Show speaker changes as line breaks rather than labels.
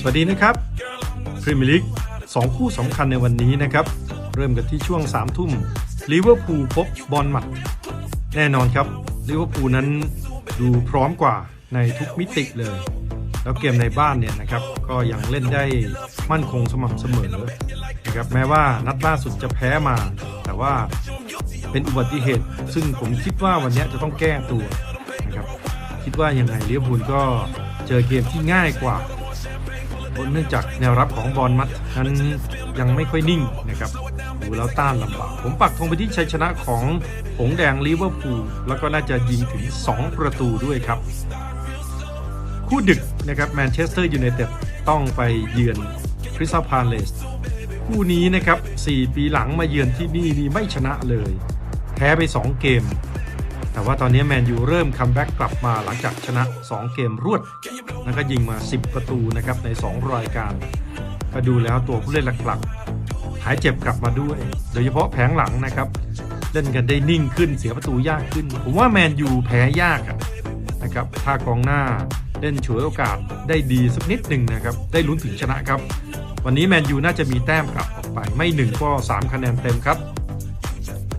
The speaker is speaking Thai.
สวัสดีนะครับพรีเมียร์ลีกสองคู่สำคัญในวันนี้นะครับ เริ่มกันที่ช่วง3ามทุ่มลิเวอร์พูลพบบอลหมัด แน่นอนครับลิเวอร์พูลนั้นดูพร้อมกว่าในทุกมิติเลย แล้วเกมในบ้านเนี่ยนะครับ ก็ยังเล่นได้มั่นคงสม่ำเสมอนะครับแม้ว่านัดล่าสุดจะแพ้มา แต่ว่าเป็นอุบัติเหตุ ซึ่งผมคิดว่าวันนี้จะต้องแก้ตัว ดว่ายังไงลิเวอร์พูลก็เจอเกมที่ง่ายกว่าเนื่องจากแนวรับของบอลมัดนั้นยังไม่ค่อยนิ่งนะครับดูแล้วต้านลำบาก ผมปักธงไปที่ชัยชนะของหงแดงลิเวอร์พูลแล้วก็น่าจะยิงถึง 2 ประตูด้วยครับ คู่ดึกนะครับแมนเชสเตอร์ยูไนเต็ดต้องไปเยือนคริสตัลพาเลสคู่นี้นะครับ 4 ปีหลังมาเยือนที่นี่นี่ไม่ชนะเลย แพ้ไป 2 เกม แต่ว่าตอนนี้แมนยูเริ่มคัมแบ็กกลับมาหลังจากชนะ 2 เกมรวด แล้วก็ยิงมา 10 ประตูนะครับใน 2 รายการ ก็ดูแล้วตัวผู้เล่นหลักๆ หายเจ็บกลับมาด้วย โดยเฉพาะแผงหลังนะครับ เล่นกันได้นิ่งขึ้นเสียประตูยากขึ้น ผมว่าแมนยูแพ้ยากนะครับถ้ากองหน้าเล่นฉวยโอกาสได้ดีสักนิดหนึ่งนะครับ ได้ลุ้นถึงชนะครับ วันนี้แมนยูน่าจะมีแต้มกลับออกไปไม่หนึ่งก็3คะแนนเต็มครับ